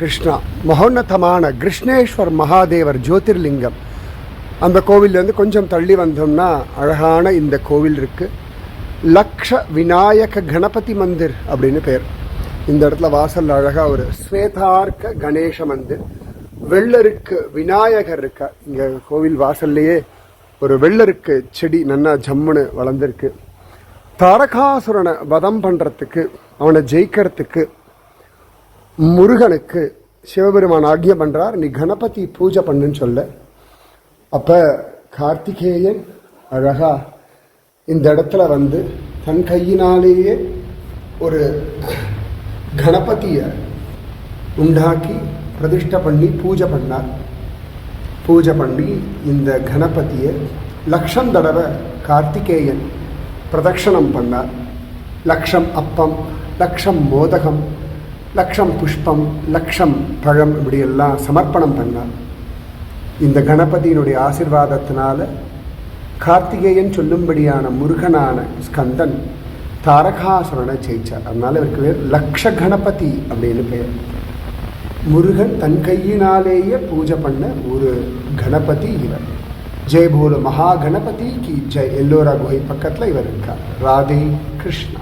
கிருஷ்ணா மகோன்னதமான கிருஷ்ணேஸ்வர் மகாதேவர் ஜோதிர்லிங்கம். அந்த கோவில்லேருந்து கொஞ்சம் தள்ளி வந்தோம்னா அழகான இந்த கோவில் இருக்குது லக்ஷ விநாயக கணபதி மந்திர் அப்படின்னு பேர். இந்த இடத்துல வாசல் அழகாக ஒரு ஸ்வேதார்க்க கணேச மந்திர். வெள்ளருக்கு விநாயகர் இருக்கா? இங்கே கோவில் வாசல்லையே ஒரு வெள்ளருக்கு செடி நல்லா ஜம்முன்னு வளர்ந்துருக்கு. தாரகாசுரனை வதம் பண்ணுறதுக்கு அவனை ஜெயிக்கிறதுக்கு முருகனுக்கு சிவபெருமான் ஆக்ஞை பண்றார். நீ கணபதி பூஜை பண்ணுன்னு சொல்ல. அப்ப கார்த்திகேயன் அழகா இந்த இடத்துல வந்து தன் கையினாலேயே ஒரு கணபதியை உண்டாக்கி பிரதிஷ்டை பண்ணி பூஜை பண்ணார். பூஜை பண்ணி இந்த கணபதியை லக்ஷம் தடவை கார்த்திகேயன் பிரதட்சணம் பண்ணார். லக்ஷம் அப்பம் லக்ஷம் மோதகம் லக்ஷம் புஷ்பம் லக்ஷம் பழம் இப்படியெல்லாம் சமர்ப்பணம் பண்ணார். இந்த கணபதியினுடைய ஆசிர்வாதத்தினால கார்த்திகேயன் சொல்லும்படியான முருகனான ஸ்கந்தன் தாரகாசுரனை ஜெயிச்சார். அதனால இவருக்கு பேர் லக்ஷ கணபதி அப்படின்னு பேர். முருகன் தன் கையினாலேயே பூஜை பண்ண ஒரு கணபதி இவர். ஜெய்போல மகா கணபதி கி ஜெய். எல்லோரா குகை பக்கத்தில் இவர் இருக்கார். ராதே கிருஷ்ணா.